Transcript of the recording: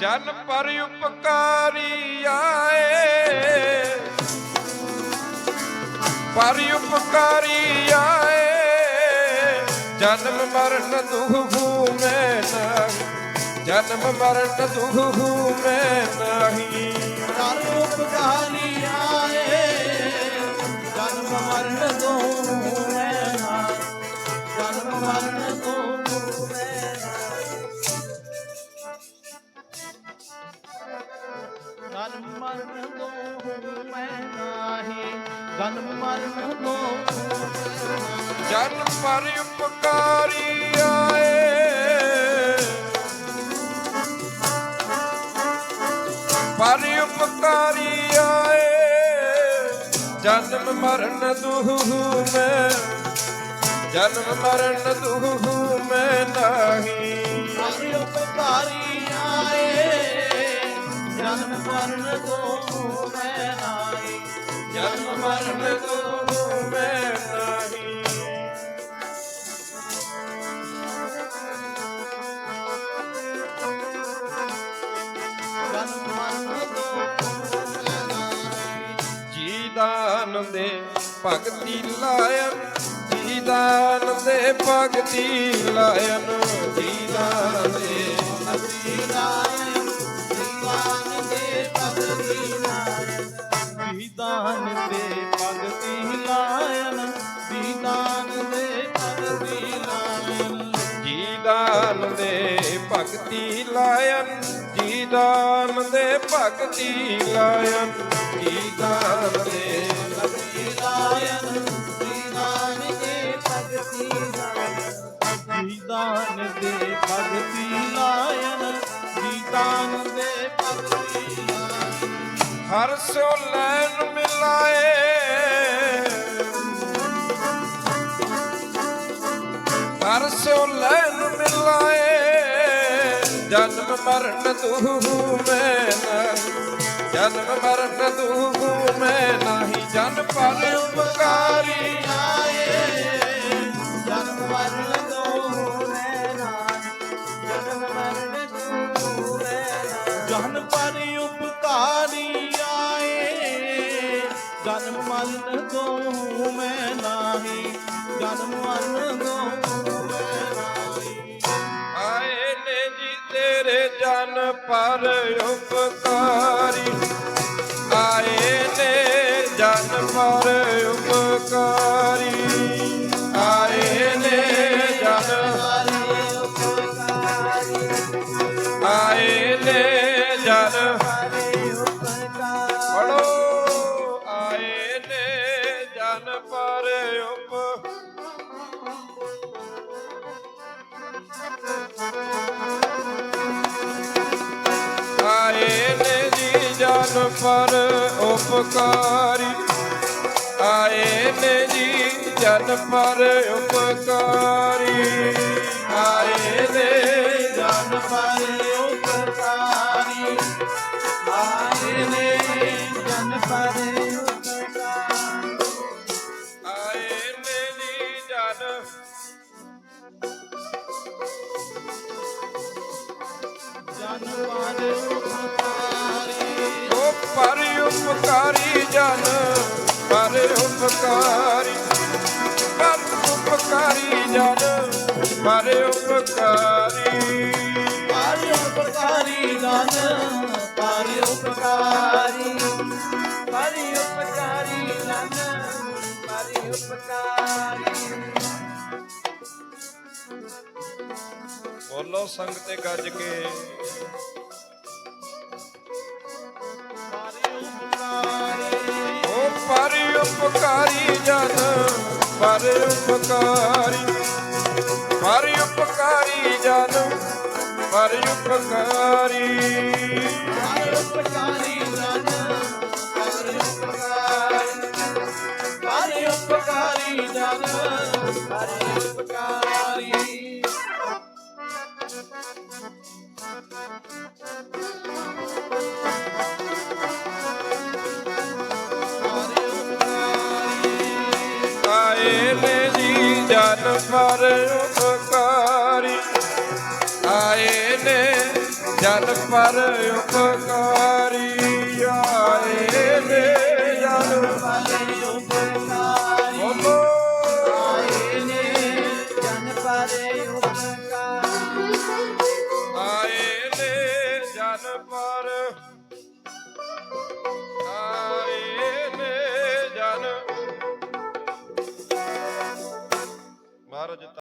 ਜਨ ਪਰ ਉਪਕਾਰੀ ਆਏ। ਪਰ ਉਪਕਾਰੀ ਆਏ। ਜਨਮ ਮਰਨ ਦੁਖ ਮੈਂ ਨਹੀਂ। ਜਨਮ ਮਰਨ ਦੁਖ ਮੈਂ ਨਹੀਂ। ਕਰ ਉਪਕਾਰੀ ਜਨਮ ਮਰਨ ਦੋ ਮੈਂ ਨਾਹੀ ਜਨਮ ਮਰਨ ਦੋ ਜਨ ਪਰ ਉਪਕਾਰੀ ਆਏ ਪਰ ਉਪਕਾਰੀ ਆਏ ਜਨਮ ਮਰਨ ਦੁਖ ਮੈਂ ਜਨਮ ਮਰਨ ਦੁਖ ਮੈਂ ਨਹੀਂ। ਕਰ ਉਪਕਾਰੀ ਜਨਮ ਮਰਨ ਦੋ ਮੈਂ ਨਾਹੀ ਜਨਮ ਮਰਨ ਦੁਖ ਮੈਂ ਨਹੀਂ ਜਨਮ ਮਰਨ ਦੋ ਮੈਂ ਨਾਹੀ ਜੀ ਦਾਨ ਦੇ ਭਗਤੀ ਲਾਇਨ ਜੀ ਦਾਨ ਦੇ ਭਗਤੀ ਲਾਇਨ ਜੀ ਦਾਨ ਦੇ ਭਗਤੀ ਲਾਇਨ ਵਿਧਾਨ ਦੇ ਭਗਤੀ ਲਾਇਨ ਜੀ ਦਾਨ ਦੇ ਭਗਤੀ ਲਾਇਨ ਜੀ ਦਾਨ ਦੇ ਹਰ ਸੋ ਲੈਣ ਮਿਲਾਏ। ਹਰ ਸੋ ਲੈਣ ਮਿਲਾਏ। ਜਨਮ ਮਰਨ ਤੂੰ ਮੈਂ ਨਹੀਂ। ਜਨਮ ਮਰਨ ਤੂੰ ਮੈਂ ਨਹੀਂ। ਜਨ ਪਰ ਉਪਕਾਰੀ। ਮਰਨ ਮੈਂ ਨਾਹੀ ਜਨਮ ਮਰਨ ਦੋ ਮੈਂ ਨਾਹੀ। ਆਏ ਨੇ ਜੀ ਤੇਰੇ ਜਨ ਪਰ ਉਪਕਾਰੀ। ਪਰ ਉਪਕਾਰੀ। ਆਏ ਨੇ ਜੀ ਜਨ ਪਰ ਉਪਕਾਰੀ। ਆਏ ਨੇ ਜਨ ਪਰ ਉਪਕਾਰੀ। ਆਏ ਨੇ ਜਨ ਪਰ ਆਏ ਨੇ ਜੀ ਜਨ। ਜਨ ਪਰ ਪਰ ਉਪਕਾਰੀ ਜਨ ਪਰ ਉਪਕਾਰੀ ਪਰ ਉਪਕਾਰੀ ਜਨ ਪਰ ਉਪਕਾਰੀ। ਪਰ ਉਪਕਾਰੀ ਜਨ ਪਰ ਉਪਕਾਰੀ ਪਰ ਉਪਕਾਰੀ ਜਨ ਪਰ ਉਪਕਾਰੀ। ਬੋਲੋ ਸੰਗ ਤੇ ਗੱਜ ਕੇ। ਪਰ ਉਪਕਾਰੀ ਪਰ ਉਪਕਾਰੀ ਜਨ, ਪਰ ਉਪਕਾਰੀ। ਪਰ ਉਪਕਾਰੀ ਜਨ, ਪਰ ਉਪਕਾਰੀ ਪਰ ਉਪਕਾਰੀ ਜਨ, ਪਰ ਉਪਕਾਰੀ। ਹਰ ਉਪਕਾਰੀ ਆਏ ਨੇ ਜਲ ਪਰ ਉਪਕਾਰੀ ਆਏ ਨੇ ਜਲ ਪਰ ਉਪਕਾਰੀ ਆਏ ਨੇ ਜਨ ਪਰ ਉਪਕਾਰੀ। ਆਏ ਨੇ ਜਲ ਪਰ ਜਿੱਤਾ